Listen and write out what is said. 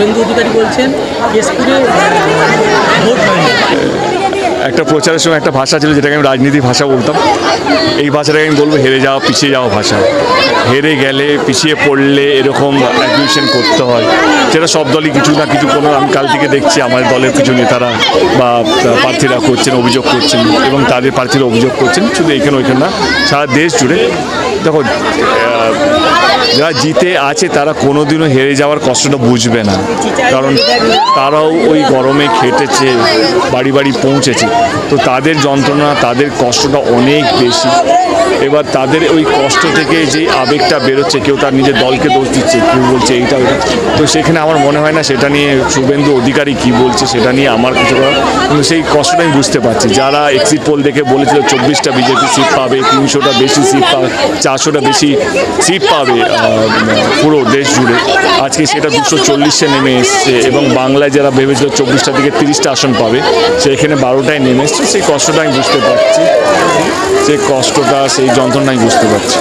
শুভেন্দু অধিকারী বলছেন, কেশপুরে ভোট হয়নি। একটা প্রচারের সময় একটা ভাষা ছিল যেটাকে আমি রাজনীতি ভাষা বলতাম। এই ভাষাটাকে আমি বলব, হেরে যাওয়া, পিছিয়ে যাওয়া ভাষা। হেরে গেলে, পিছিয়ে পড়লে এরকম অ্যাকুইশন করতে হয়। সেটা সব দলই কিছু না কিছু কোনো, আমি কাল থেকে দেখছি আমার দলের কিছু নেতারা বা প্রার্থীরা করছেন, অভিযোগ করছেন এবং তাদের প্রার্থীরা অভিযোগ করছেন। শুধু এখানে ওইখানে না, সারা দেশ জুড়ে। দেখো যারা জিতে আছে তারা কোনোদিনও হেরে যাওয়ার কষ্টটা বুঝবে না। কারণ তারাও ওই গরমে খেটেছে, বাড়ি বাড়ি পৌঁছেছে। তো তাদের যন্ত্রণা, তাদের কষ্টটা অনেক বেশি। এবার তাদের ওই কষ্ট থেকে যে আবেগটা বেরোচ্ছে, কেউ তার নিজের দলকে দোষ দিচ্ছে, কেউ বলছে এইটা, ওইটা। তো সেখানে আমার মনে হয় না সেটা নিয়ে শুভেন্দু অধিকারী কি বলছে সেটা নিয়ে আমার কিছু কিন্তু সেই কষ্টটা আমি বুঝতে পারছি। যারা এক্সিট পোল দেখে বলেছিল, চব্বিশটা বিজেপি সিট পাবে, তিনশোটা বেশি সিট পাবে চারশোটা বেশি সিট পাবে। পুরো দেশ জুড়ে আজকে সেটা দুশো চল্লিশে নেমে এসছে এবং বাংলায় যারা ভেবেছিল চব্বিশটা থেকে তিরিশটা আসন পাবে সেখানে বারোটায় নেমে এসছে। সেই কষ্টটা আমি বুঝতে পারছি। সেই কষ্টটা, সেই যন্ত্রণা আমি বুঝতে পারছি।